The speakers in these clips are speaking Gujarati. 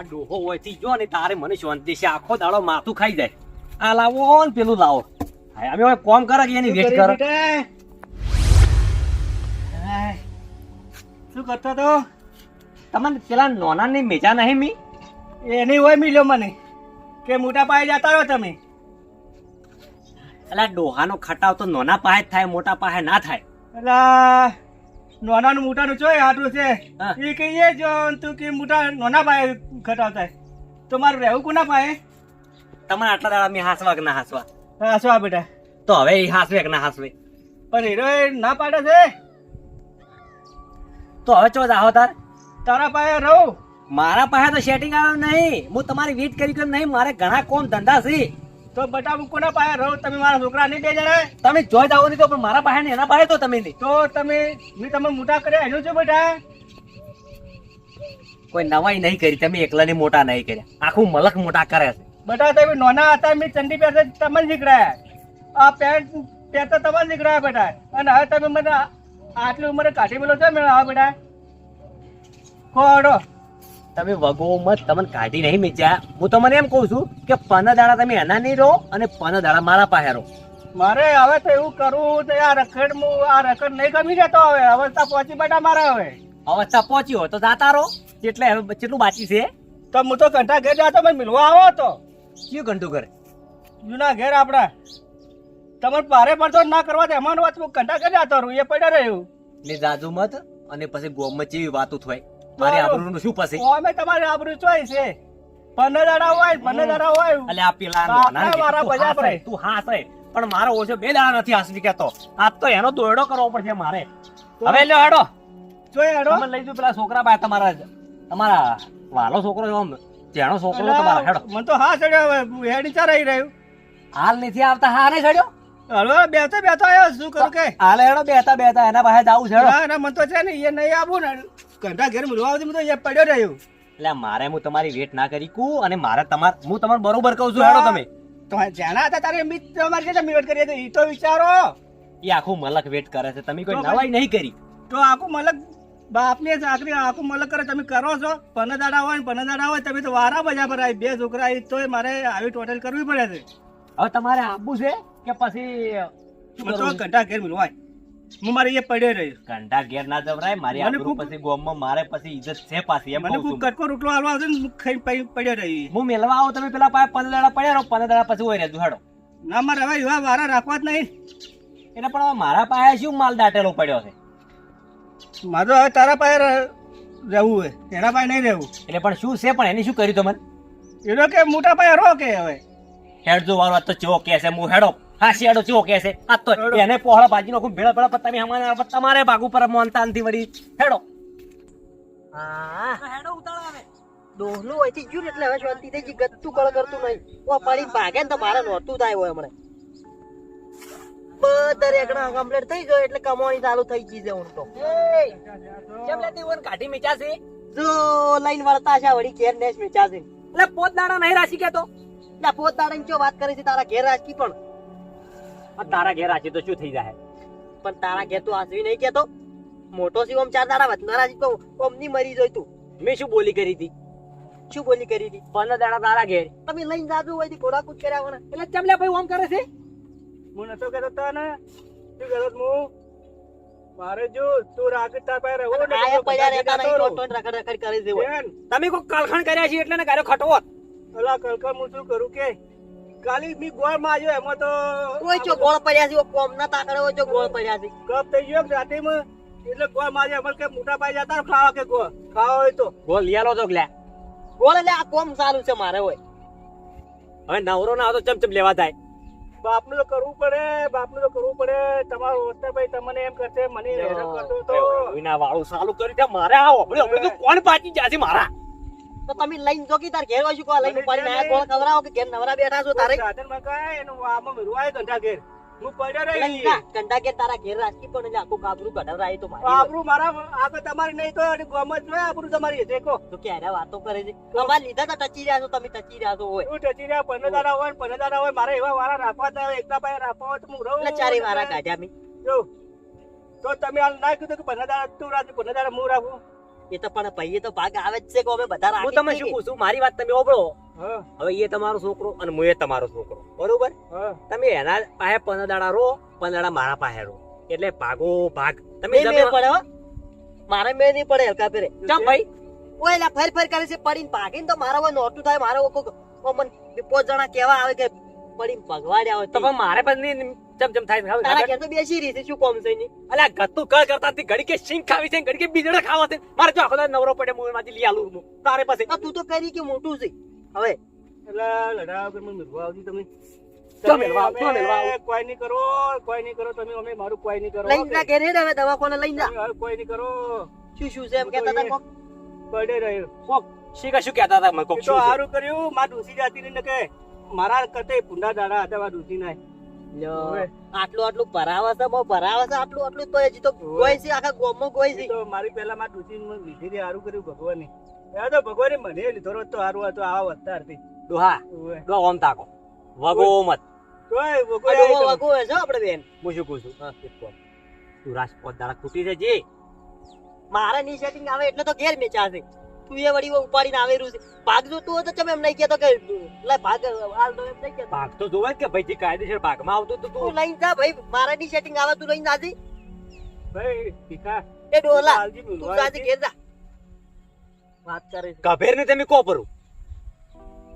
આ ડોહો હોયથી જો ને તારે મને શાંતિ છે. આખો દાડો માથું ખાઈ જાય. આ લાવો ને પેલું લાવો. હા, અમે હવે કોમ કરે કે એની વેટ કરે શું કરતો તો તમને પેલા નોનાની મેજા નહીં મી? એની હોય મિલ્યો મને. કે મોટા પાયે જતા રહો તમે? એટલે ડોહાનો ખટાવ તો નોના પાસે થાય મોટા પાસે ના થાય. એટલે નાનાનું મોટાનું ચોય આટલું છે. એ કહીએ જો તું કે મોટા નાના પાયે ખટાવતા તો મારું રહેવું કોના પાયે? તમારે આટલા દાડા મેં હાસવા કે ના હાસવા? હાસવા બેટા. તો હવે એ હાસવે કે ના હાસવે? પણ હીરો ના પાડે છે. તો હવે ચો જાહો તાર? તારા પાયે રહું. મારા પાસે તો સેટિંગ આવ્યું નહીં. હું તમારી વેટ કરી કરી નહીં મારે ઘણા કોમ ધંધા છે. તો બટા હું કોના પાસે રહો? તમે મારા છોકરા નહીં બે જણા? તમે જોઈ જાઓ નહીં તો પણ મારા પાસે ને એના પાસે તો તમે નહીં. તો તમે મેં તમે મોટા કર્યા એનું છે બટા? કોઈ નવાઈ નહીં કરી તમે એકલાની મોટા નહીં કર્યા. આખું મલક મોટા કરે છે. બટા તમે નાના હતા મેં ચંડી પહેરતા તમે નીકળ્યા. આ પેન્ટ પહેરતા તમે નીકળ્યા બેટા. અને હવે તમે મને આટલી ઉંમરે કાઢી મેલો છો મેળા બેટા? ખોડો તમે વગો મત તમને કાઢી નહીં મેચ્યા હું તમને એમ કહું છું કે પન દાડા તમે એના નહીં રહો અને પન દાડા મારા પાસે રહો. મારે હવે તો એવું કરવું તો આ રખડ આ રખડ નહીં ગમી જતો હવે. અવસ્થા પહોંચી બેટા મારે હવે. અવસ્થા પહોંચી હોય તો જાતા રહો. એટલે હવે કેટલું બાકી છે. તો હું તો ઘંટા ઘેર જાતો મને મિલવા આવો તો. કયું ઘંટું ઘર? જૂના ઘેર આપણા. તમારે ભારે પડતો ના કરવા તો એમાં વાત હું ઘંટા ઘેર જાતો રહું એ પડ્યા રહ્યું. ને જાજુ મત અને પછી ગોમમાં જેવી વાતો થાય. મારી આબરૂનું શું પછી? અમે તમારે આબરૂ ચોઈ છે. પંદર દાડા હોય પંદર દાડા હોય. એટલે આ પેલા મારા બજા હાસ તું હા હે. પણ મારો ઓછો બે દાડા નથી હાસવી કેતો. આજ તો એનો દોયડો કરવો પડશે મારે. હવે લ્યો હેડો. જોઈ હેડો. તમે લઈ જો પેલા છોકરા પાસે તમારા તમારા વાલો છોકરો છે આમ જેનો છોકરો છે તમારા હેડો. મને તો હા ચડ્યો હવે હેડી ચા રહી રહ્યું? હાલ નથી આવતા હા નહીં ચડ્યો હલો બેતો બેતો આવ્યો શું કરું કે? હાલ હેડો બેતા બેતા એના પાસે જાવું છે ના ના મને તો છે ને એ નહીં આવું ને. ઘંટા ઘેર મળવા આવતી તો અહીંયા પડ્યો રહ્યું. એટલે મારે હું તમારી વેટ ના કરી કુ અને મારે તમાર હું તમારે બરોબર કહું છું હેડો તમે. તો જેના હતા તારે મિત્ર તમારી સાથે મિલત કરી એ તો વિચારો. એ આખું મલક વેટ કરે છે તમે કોઈ નવાઈ નહીં કરી. તો આખું મલક બાપની આખરી આખું મલક કરે તમે કરો છો. પંદર દાડા હોય ને દાડા હોય તમે તો વારા બજા પર આવી બે છોકરા તો તોય મારે આવી ટોટલ કરવી પડે છે. હવે તમારે આપવું છે કે પછી? ઘંટા ઘેર મિલવાય હું મારે એ પડ્યો રહ્યો. ઘંટા ઘેર ના જવરાય મારી આબરૂ પછી ગોમમાં મારે પછી ઇજ્જત છે પાછી એમ મને કટકો રોટલો હાલવા આવશે ને પડી- પડ્યો રહ્યો હું મેલવા આવો તમે પેલા પાસે પંદર દાડા પડ્યા રહો પંદર દાડા પછી હોય રહેજો હાડો. ના મારે હવે એવા વારા રાખવા જ નહીં. એટલે પણ હવે મારા પાસે શું માલ દાટેલો પડ્યો છે? મારો હવે તારા પાસે રહેવું હોય એના પાસે નહીં રહેવું. એટલે પણ શું છે પણ એની શું કર્યું તમે એનો કે મોટા પાસે રહો કે હવે. હેડજો વારો આ તો ચો કે છે હું હેડો. હા શિયાળો ચેવો કે છે. આ તો એને પોહળા ભાજી નો ભેળા ભેળા પત્તા મેં હમણાં પણ તમારે ભાગુ પર મોનતા નથી વળી હેડો હા. હેડો ઉતાળ આવે. ડોહલું અહીંથી ગયું ને એટલે હવે શાંતિ થઈ ગઈ ગત્તું કળ કરતું નહીં. ઓ પડી ભાગે ને તો મારે નોતું થાય હોય હમણે. બધા રેકડા કમ્પ્લીટ થઈ ગયો એટલે કમાણી ચાલુ થઈ ગઈ છે હું તો કેમ લેતી ઓન કાઢી મીચા જો લઈને વળતા છે વળી ઘેર નેસ વેચા એટલે પોત દાડા નહીં રાશી કેતો એટલે પોત દાડાની ચો વાત કરી છે તારા ઘેર રાખી પણ. તારા ઘેર આજે તો શું થઈ જાય પણ તારા ઘેર તો આસવી નહીં કેતો મોટો ઓમ ચાર દાડા વધનારા જ તો ઓમની મરી જોઈ તું. મેં શું બોલી કરી હતી? શું બોલી કરી હતી? પંદર દાડા તારા ઘેર. તમે લઈને જાજો હોય ઘોડા કૂદ કર્યા વણા એટલે ચમલે ભાઈ ઓમ કરે છે? હું નતો કહેતો તને. શું કહેતો હું મારે જો તું રાખતા તાર પાસે રહેવું ને આ પડ્યા રહેતા નહીં રહું. ટોટો રખડ રખડ કરે છે તમે કોઈ કલખણ કર્યા છે એટલે ને કાર્યો ખટવો? અલા કલખણ હું શું કરું કે? કાલી મી ગોળ માર્યો એમાં તો કોઈ ચો ગોળ પડ્યા છે કોમ ના તાકડે હોય ચો ગોળ પડ્યા છે. કપ થઈ ગયો રાતીમાં એટલે ગોળ માર્યો આવ્યો કે મોટા પાઈ જતા ખાવા કે ગોળ? ખાવા હોય તો. ગોળ લિયાલો તો લે ગોળ એટલે આ કોમ સારું છે મારે હોય હવે નવરો ના તો ચમચમ લેવા થાય બાપનું તો કરવું પડે બાપનું તો કરવું પડે. તમારો વસ્તા ભાઈ તમને એમ કરશે મને હેરાન કરતો તો. વિના વાળું સાલું કર્યું દે મારે આવો. હમણાં તો કોણ પાછી જાશે મારા? તો તમે લઈને તાર ઘેર હોય કો લઈને ઉપાડી ના કોણ ખવડાવો કે ઘેર નવરા બેઠા છો તારે? સાધનમાં કાંઈ? એનું આમાં મેળવાય ઘંટા ઘેર. હું પડ્યો રહી કંટા ઘેર તારા ઘેર રાખી પણ આખું કાબરું કઢાવરાય તો મારી. આબરૂ મારા આગળ તમારી નહીં તો અને ગમત જોઈએ આબરૂ તમારી દેખો. તો ક્યારે વાતો કરે છે? અમારે લીધા તો ટચી રહ્યા છો તમે ટચી રહ્યા છો હોય હું ટચી રહ્યા? દાડા હોય ને દાડા હોય મારે એવા વારા રાખવા જ ના હોય પાસે રાખવા હોય તો હું રહું ચારે વારા કાઢ્યા મી. જો. તો તમે હાલ ના કીધું કે પંદર તું રાખ દાડા હું રાખું? એ તો પણ ભાઈએ તો ભાગ આવે જ છે કે અમે બધા હું તમે શું પૂછું? મારી વાત તમે ઓબળો હવે એ તમારો છોકરો અને હું એ તમારો છોકરો. બરોબર? તમે એના પાસે પંદર દાડા રો પંદર દાડા મારા પાસે રો એટલે ભાગો ભાગ. તમે જમે પડે મારે મેળ નહીં પડે હલકા ફેરે. ચમ ભાઈ? ઓય એલા ફર ફેર કરે છે પડીને ભાગીને તો મારા હોય નોટું થાય. મારા કોક મને પોચ જણા કેવા આવે કે પડીને ભગવાડ્યા હોય તો મારે પણ નહીં ચમ ચમ થાય ખાવ તારા? ઘેર તો બેસી રહી છે શું કોમ છે ની અલા ગત્તુ કળ કરતા તી ઘડી કે સિંગ ખાવી છે ઘડી કે બીજડા ખાવા છે. મારે જો આખો નવરો પડે મોરમાંથી લઈ આલું હું. તારે પાસે આ તું તો કરી કે મોટું છે? હવે. એટલે લડા વગર મને મરવા આવજો તમે. તમે મિલવા આવ, ચો અમે મિલવા આવ. કોઈ નહીં કરો કોઈ નહીં કરો તમે અમે મારું કોઈ નહીં કરો. લઈને જા ઘેર હવે દવાખાને લઈને જા કોઈ નહીં કરો. શું શું છે એમ કહેતા હતા કોક? પડે રહ્યો. કોક શીખા શું કહેતા હતા મને કોક શું સારું કર્યું માં ડૂસી જાતી ને કે મારા કરતે પુંડા દાડા હતા ડૂસી ના લ્યો, ઓવે. આટલું આટલું ભરાવે છે બહુ ભરાવે છે આટલું આટલું તો હજી તો. ગોય છે આખા ગોમો ગોય છે. તો મારી પહેલા માં ડૂસી લીધી હતી સારું કર્યું ભગવાને. એ તો ભગવાને મને લીધો તો સારું હતું આવા વધતા હતી ડોહા. ડો ઓમ તાકો. વગો મત. તોય વગો આવી છે આપણે બેન. હું શું કહું છું? તું રાજપોત દાડા ખૂટી છે મારે ની સેટિંગ આવે એટલે તો ઘેર મેચા છે તું એ ઉપાડીને આવેલું છે ભાગ જોતું તું તો તમે એમ નહીં કહેતો કે લે ભાગ હાલ તો એમ નહીં કહેતો ભાગ તો જોવે જ કે ભાઈ જે કાયદેસર ભાગમાં આવતો તો તું લઈને જા ભાઈ મારા ની સેટિંગ આવે તું લઈને જાજી ભાઈ ભીખા એ ડોલા તું જાજી ઘેર જા વાત કરે છે ગભેર ને તમે કો પરું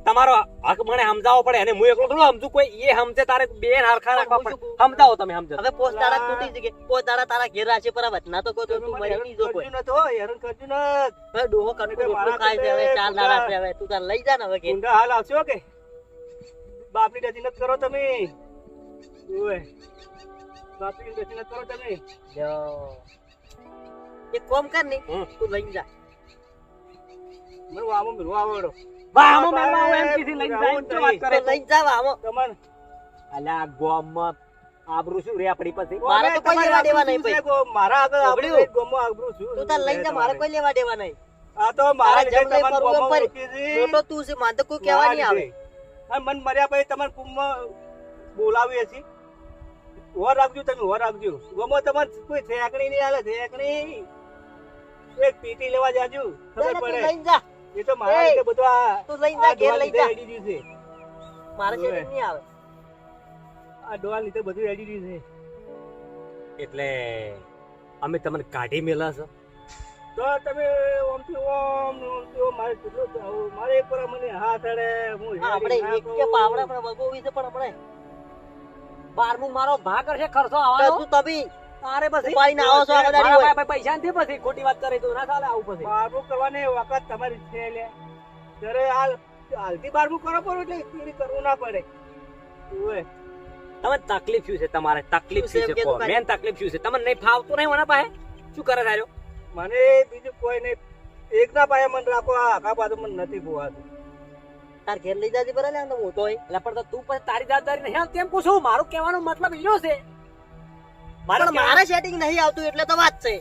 તમારો હક મને સમજાવવો પડે અને હું એકલો થોડું સમજુ? કોઈ એ સમજે તારે બે હરખા રાખવા પડે. સમજાવો તમે સમજો. હવે પોસ્ટ તારા તૂટી જશે પોસ્ટ તારા તારા ઘેર રાખશે પર ના તો કોઈ તો તું મરી નહીં જો કોઈ. નતો, હેરાન કરજો ન હવે ડોહો એટલે મારા ખાય છે હવે ચાર દાડા છે હવે તું તાર લઈ જા ને હવે કે ઊંડા હાલ આવશો કે? બાપની ડચી નત કરો તમે. ઓય. બાપની ડચી નત કરો તમે. જો. એક કોમ કર ને હમ. તું લઈ જા. મને વામો મિલવા આવડો વાહ, મેલવા આવો એમ કીધી લઈને જાય તો વાત કરે લઈને જા આવો તમારે. અલ્યા ગોમમાં આબરૂ શું રે આપણી પાસે? મારે તો કોઈ લેવા દેવા નહીં તમારે આબરૂ શું છે? મારા આગળ આબરૂ ગોમમાં આબરૂ શું તું તાર લઈને જા મારે કોઈ લેવા દેવા નહીં. આ તો મારા જેમ લઈ તમારે ફરવું એમ ગોમમાં ફરી. મૂકી છે. મોટો તું છે મારે તો કોઈ કહેવા નહીં આવે. અને મન મર્યા પછી તમારે કુંભમાં બોલાવીએ છીએ. ઓર રાખજો તમે ઓર રાખજો. ગમો તમારે કોઈ થેકણી નહીં હાલે થેકણી એક પીટી લેવા જાજો ખબર પડે. લઈને જા. એ તો મારા એ, લીધે બધું આ તું લઈ જા ઘેર લઈ જા. એડી છે. મારા છે નહીં આવે. આ ડોલ લીધે બધું એડી છે. એટલે અમે તમને કાઢી મેલા છો? તો તમે ઓમથી ઓમ ને ઓમથી ઓમ મારે કેટલો આવું? મારે એક પર મને હાથ અડે હું હા, આપણે એક કે પાવડા પણ વગો વિશે પણ આપણે. બારમું મારો ભાગ કરશે ખર્ચો આવવાનો. તું તબી તારે પછી? ઉપાડીને આવો છો આ બધા હોય. પાસે પૈસા નથી પછી? ખોટી વાત કરે તો ના ચાલે આવું પછી? બારબુ કરવાની વખત તમારી છે લે. જરે હાલ હાલથી બારબુ કરો પડે એટલે સ્પીડ કરવું ના પડે. ઓય. તમે તકલીફ શું છે તમારે? તકલીફ શું છે મેન તકલીફ શું છે? તમને નહીં ફાવતું નહીં મને પાસે? શું કરે તાર્યો મને બીજું કોઈ નહીં. એકના પાયે મને રાખો આ આખા બાજુ મને નથી ભૂવાતું. તાર ઘેર લઈ જાજે બરાબર હું તો એટલે પણ તું પછી તારી દાદારી નહીં. તેમ પૂછું? મારું કહેવાનો મતલબ એવો છે. મારો મારે સેટિંગ નહીં આવતું એટલે તો વાત છે.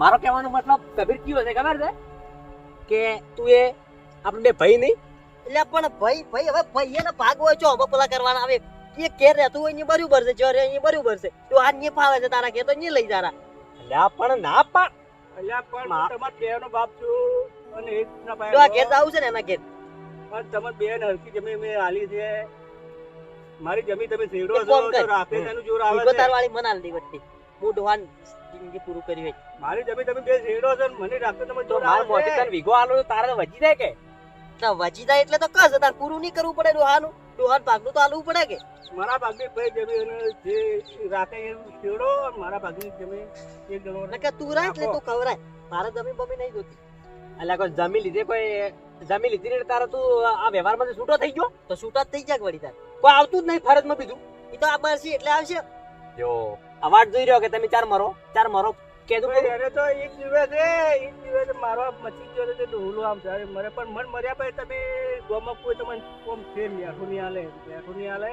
મારો કહેવાનો મતલબ કબીર કયો છે ખબર છે? કે તું એ આપણે બે ભાઈ નહીં? એટલે પણ ભાઈ ભાઈ હવે ભાઈ એને ભાગ હોય છો હવે પેલા કરવાના આવે. એ ઘેર રહેતું હોય ને બરોબર છે જો રે એ બરોબર છે. તો આ ને ફાવે છે તારા કે તો ને લઈ જારા. એટલે પણ ના પણ એટલે પણ તમાર બેનો બાપ છું અને એકના તો આ ઘેર આવું છે ને એના ઘેર. પણ તમાર બેન હરકી જમીન મેં આલી છે. મારી જમીન તમે સેડો છો તો રાતે તેનું જોર આવે છે. તાર વાળી મનાલ દી વટ્ટી હું ડોહાન જિંદગી પૂરું કરી હોય. મારી જમીન તમે બે સેડો છો મને રાતે તમે જોર મારે આવે મોટી છે. તને વીઘો આલો તો તારે વજી જાય કે? ના વજી જાય એટલે તો કસ તાર પૂરું નહીં કરવું પડે ડોહાનું. ડોહાન ભાગનું તો આલવું પડે કે? મારા ભાગની ભાઈ જમીન જે રાતે એ મારા ભાગની જમીન એક જણો કે તું રાખ એટલે તું ખવરાય. મારે જમીન બમી નહીં જોતી. એટલે કોઈ જમીન લીધે કોઈ જમી લીધી ને તારે તું આ વ્યવહારમાં છૂટો થઈ ગયો? તો છૂટો થઈ જાય વળી તાર. કોઈ આવતું જ નહીં ફરજમાં બીજું? એ તો આ બરસી એટલે આવશે. જો અવાજ જોઈ રહ્યો કે તમે ચાર મરો? ચાર મરો કેદું એને તો એક દિવસ એ એક દિવસ મારો મચી ગયો તો તે આમ સારે મરે પણ મન મર્યા પછી તમે ગોમક કોઈ તમને કોમ ફેર મેઠું નહીં આલે મેઠું નહીં આલે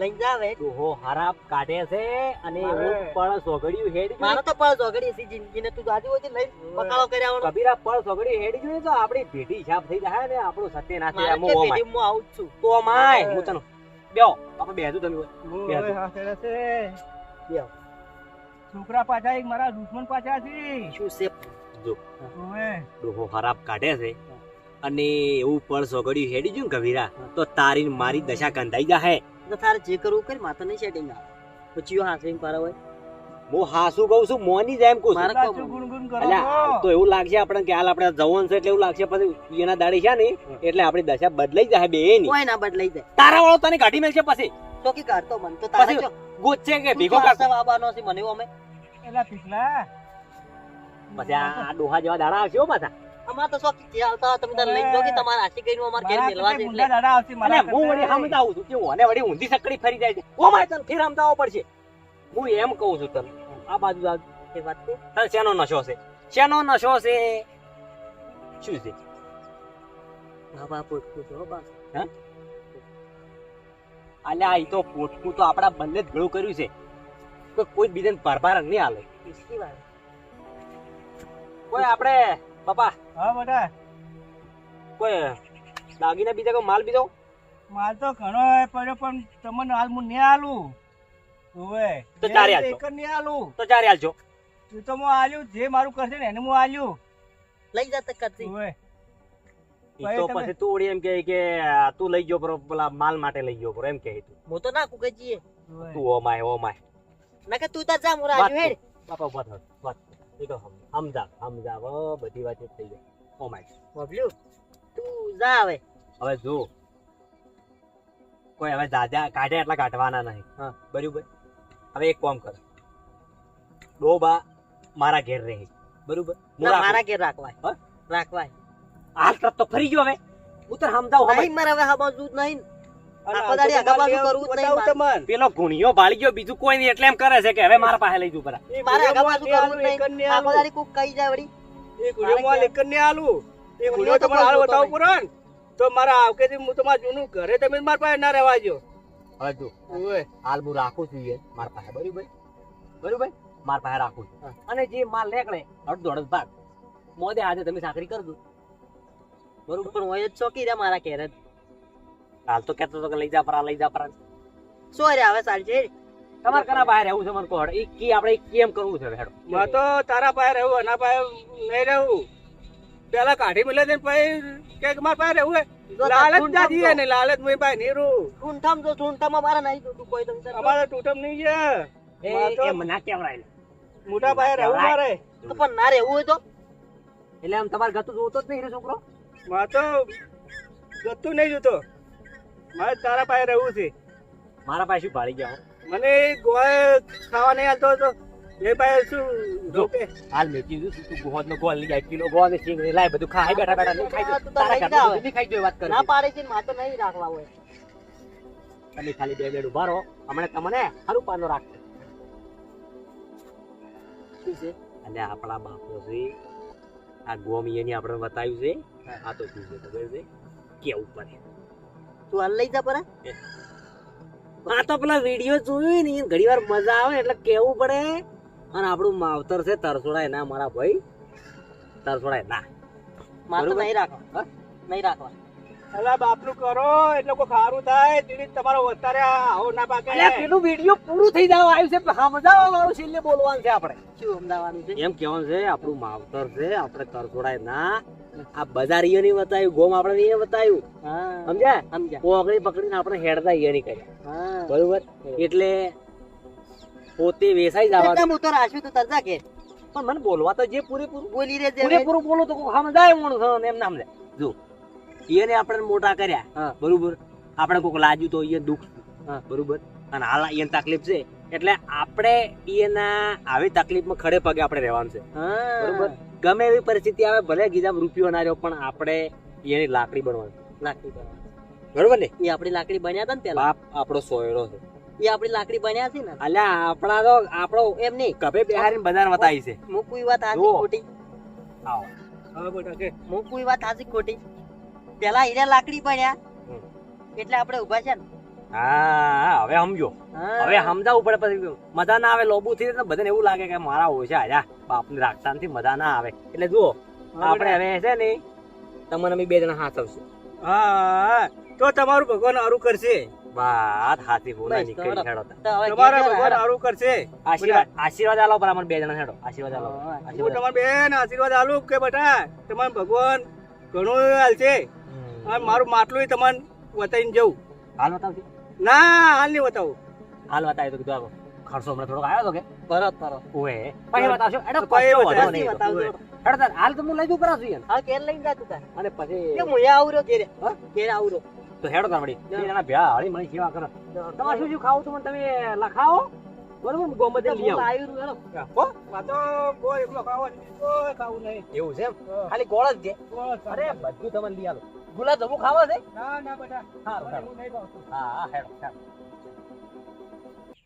લઈને જાવે. ડોહો હરાપ કાઢે છે અને એવું પણ સોગડ્યું હેડ મારે તો પણ સોગડી છે જિંદગીને તું દાદી હોય લઈ પકાવો કર્યા. કબીરા પણ સોગડી હેડ જોઈએ તો આપણી ભેટી છાપ થઈ જાય ને આપણો સત્ય ના થાય હું ભેટી પેઢીમાં આવું છું. તો માય હું તને બેઓ આપણે બેજો તમે બેજો હા કરે છે. બેહો. છોકરા પાછા એક મારા દુશ્મન પાછા છે. શું છે? જો. ડોહો ખરાબ કાઢે છે અને એવું પણ સોગડ્યું હેડી ગયું ને કભીરા તો તારી મારી દશા કંધાઈ જાહે. તો તારે જે કરવું કરી માથે નહીં સેટિંગ આવે. પછી હાંસવીને પારા હોય. હું હાસુ કહું છું મોની જાય એમ કહું. તો એવું લાગશે આપણે કે હાલ આપણે જવાનું છે એટલે એવું લાગશે પછી એના દાડી છે ને એટલે આપણી દશા બદલાઈ જાય બે ની કોઈ ના બદલાઈ જાય. તારા વાળો તને કાઢી મેલશે પછી. ચોકી કાઢતો મન તો તારે ગોચે કે તું ભીગો તો કાઢ. આશા છે મને અમે. એલા પીકલા પછી આ આ ડોહા જેવા દાડા આવશે હો પાછા અમાર તો શોખ જે આવતા તમે તારે લઈ જાઓ કે તમારે આશી કરીને અમારે ઘેર મેલવા છે એટલે. દાડા આવશે, મારા હું વળી સમજાવું છું કે ઓને વળી ઊંધી સકડી ફરી જાય છે. ઓ માય તને ફેર સમજાવવો પડશે. હું એમ કહું છું તને. આ બાજુ આ એ વાત તો તને શેનો નશો છે? શેનો નશો છે? શું છે? બાબા પોટકું બસ અલ્યા તો પોટકું તો આપણા બંને જ ભેળું કર્યું છે. કોઈ બીજાને ભરભાર નહીં હાલે. કોઈ આપણે પપ્પા. હા બેટા. કોઈ દાગીના બીજા કોઈ માલ બીજો? માલ તો ઘણો હે પડ્યો પણ તમને હાલ હું નહીં આલું. ઓવે. તો ચારે જે આલજો. એક જ નહીં આલું. તો ચારે હાલજો તું તો હું આલ્યું જે મારું કરશે ને એને હું આલ્યું. લઈ જતા કરતી. ઓવે. તો પછી તું ઓડી એમ કહે કે તું લઈ ગયો પરો પેલા માલ માટે લઈ ગયો પરો એમ કહે તું. હું તો ના કુકે જઈએ ઓવે. તું ઓ માય ઓ માય ના કે તું તો જા મોરા વાત હેડ. બાપા ઊભા થાવ વાત એ તો સમ- સમજાવ સમજાવ બધી વાત થઈ જાય ઓ માય બબલ્યુ તું જા હવે. હવે જો. કોઈ હવે દાદા કાઢે એટલા કાઢવાના નહીં. હા. બરાબર? હવે એક કામ કર. ડોબા મારા ઘેર રહે. બરાબર. મારા ઘેર રાખવાય. હા? રાખવાય. હાલ તો ફરી ગયો હવે. ઉતર સમજાવું નહીં મારે હવે સમજવું જ નહીં. અને જ નહીં બતાવું તમને. પેલો ગુણિયો બાળી ગયો બીજું કોઈ નહીં એટલે એમ કરે છે કે હવે મારા પાસે લઈ જવું પરા એ મારે આગા ગુડિયો પાછું માં કરવું જ એક જ નહીં. નહીં આખો આલું. દાડી કોક કહી જાય વળી. એ ગુડિયો માં એક જ આલું. એ ગુડિયો ગુડિયો તમારે હાલ બહુ બતાવવું જોતો પડે ને. તો મારા આવકેથી હું તમારા જૂનું ઘરે તમે મારા પાસે ના રહેવા જો હવે હાલ હું રાખું છું એ મારા પાસે બરાબર? બરાબર? મારા પાસે રાખું છું. અને જે માલ નીકળે અડધો અડધ ભાગ મોદે આજે તમે સાકરી કરજો બરોબર? પણ હોય જ ચોકી રે મારા ઘેર જ. હાલ તો કહેતો હતો કે લઈ જા પરા લઈ જા પરા. શું રે હવે સાંજે તમાર કના પાસે રહેવું છે મને કોડ ઈ કી આપણે કેમ કરવું છે હેડો. માં તો તારા પાસે રહેવું એના પાસે નહીં રહેવું. પેલા કાઢી મળે છે પછી કે માર પાસે રહેવું હે. લાલચ જાજી હે ને લાલચ મુઈ પાસે નહીં ઠૂંઠામ જો ઠૂંઠામાં મારે નહીં જોતું કોઈ તમ અમારે ઠૂંઠમ નહીં છે. એ માં મના કેવડાય મોટા પાસે રહેવું મારે. તો પણ ના રહેવું હોય તો? એટલે આમ તમારે ગતું જોતો જ નહીં રે છોકરો? માં તો ગતું નહીં જોતો. મારે તારા પાસે રહેવું છે. મારા પાસે શું ભાળી ગયા મને ગોળ ખાવા નહીં આવતો તો એ પાસે શું જો. રોકે? હાલ મેં કીધું તું તું ગોળ નો ગોળ લઈ જાય કિલો ગોળ ને સિંગ લાય બધું ખાઈ બેઠા બેઠા નહીં ખાઈ તું તારા ઘર નહીં ખાઈ જો વાત કર ના પાડે છે ને તો નહીં રાખવા હોય. તમે ખાલી બે બેડ ઊભા રહો. હમણાં તમને સારું પાનો રાખશે શું છે? અને આપણા બાપો છે આ ગોમિયાની આપણે બતાવ્યું છે આ તો શું છે ખબર છે? કેવું પડે? તું હાલ લઈ જા પરા. આ તો પેલા વીડિયો જોયું ને ઘણી વાર મજા આવે એટલે કેવું પડે? અને આપણું માવતર છે તરસોડાય ના મારા ભાઈ. તરસોડાય ના મારે નહીં રાખવા. નહીં રાખવા. અલા બાપનું કરો એટલે કોઈ ખારું થાય. તમારો વધારે આવો ના પાકે. અલ્યા પેલું વીડિયો પૂરું થઈ જવા આવ્યું છે. સમજાવવા વાળું છે એટલે બોલવાનું છે આપણે. શું અમદાવાનું છે? એમ કહેવાનું છે આપણું માવતર છે આપણે તરસોડાય ના આ બજારીઓ ની બતાવ્યું ગોમ આપણે નહીં બતાવ્યું. સમજ્યા? સમજ્યા. પોગળી પકડીને આપણે હેડતા ઈયની કર્યા બરોબર? એટલે પોતે વેસાઈ જવા હું તો રાશિ તો તરતા કે પણ મને બોલવા તો જે પૂરેપૂરું બોલી રહે પૂરેપૂરું બોલો તો સમજાય માણસ એમ નામ લે જો એને આપણે મોટા કર્યા. બરોબર? આપણે કોઈક લાજ્યું તો એ દુઃખ. બરોબર? અને હાલ એને તકલીફ છે. એટલે આપણે એના આવી તકલીફમાં ખડે પગે આપણે રહેવાનું છે. બરોબર? ગમે એવી પરિસ્થિતિ આવે ભલે ગીજામ રૂપિયો ના રહ્યો પણ આપણે એની લાકડી બનવાનું લાકડી બનવાનું. બરોબર ને? એ આપણી લાકડી બન્યા હતા ને પેલા? બાપ આપણો સોયરો છે. એ આપણી લાકડી બન્યા છે ને? અલ્યા આપણા તો આપણો એમ નહીં કભે બિહારી બજાર વતાવી છે. હું કોઈ વાત જુઓ. ખોટી? આવો. હા બેટા કે હું કોઈ વાત હાચી ખોટી? પેલા એને લાકડી બન્યા. એટલે આપણે ઊભા છે ને? હા હવે સમજો. હવે સમજાવવું પડે પછી મજા ના આવે લોબુ થી બધાને એવું લાગે કે મારા ઓછા આજા બાપની રાખતા નથી મજા ના આવે. એટલે જુઓ આપણે હવે છે ને તમને અમે બે જણા હાથ આવશે હા. તો તમારું ભગવાન સારું કરશે. વાત હાથી બોલા નીકળી તો હેડો તમારા ભગવાન. સારું કરશે. આશીર્વાદ આશીર્વાદ આલો પર અમને બે જણા હેડો. આશીર્વાદ આલો. હું તમારા બેન આશીર્વાદ આલું કે બેટા તમારું ભગવાન ઘણું હાલ છે. મારું માટલું તમને વતાવીને જવું. હાલ બતાવજો ના હાલ નહીં બતાવું. હાલ બતાવી તો કીધું આવો ખર્ચો હમણાં થોડોક આવ્યો તો કે? પરત પરત. ઓએ પછી બતાવશો? પછી કશો વાંધો. નહીં. પછી બતાવજો. હેડો તાર, હાલ તો હું લઈ દઉં છું યાર. હા કેર લઈને જાતું તાર. અને પછી કે હું આવું રહ્યો ઘેરે. હા? ઘેરે આવું તો હેડો તાર વળી. એના ભ્યા હળી મળી સેવા કરો. તમારે શું શું ખાવું તો મને તમે લખાવો? બરોબર ગોમતે લઈ આવો. હો? આ તો કોઈ એકલો ખાવો કોઈ ખાવું નહીં. એવું છે એમ? ખાલી ગોળ જ છે અરે બધું તમને લઈ આલો. ગુલાબ જાંબુ ખાવા છે? ના ના બેટા. હા હું નહીં ખાઉં હા હા હેડો હેડો.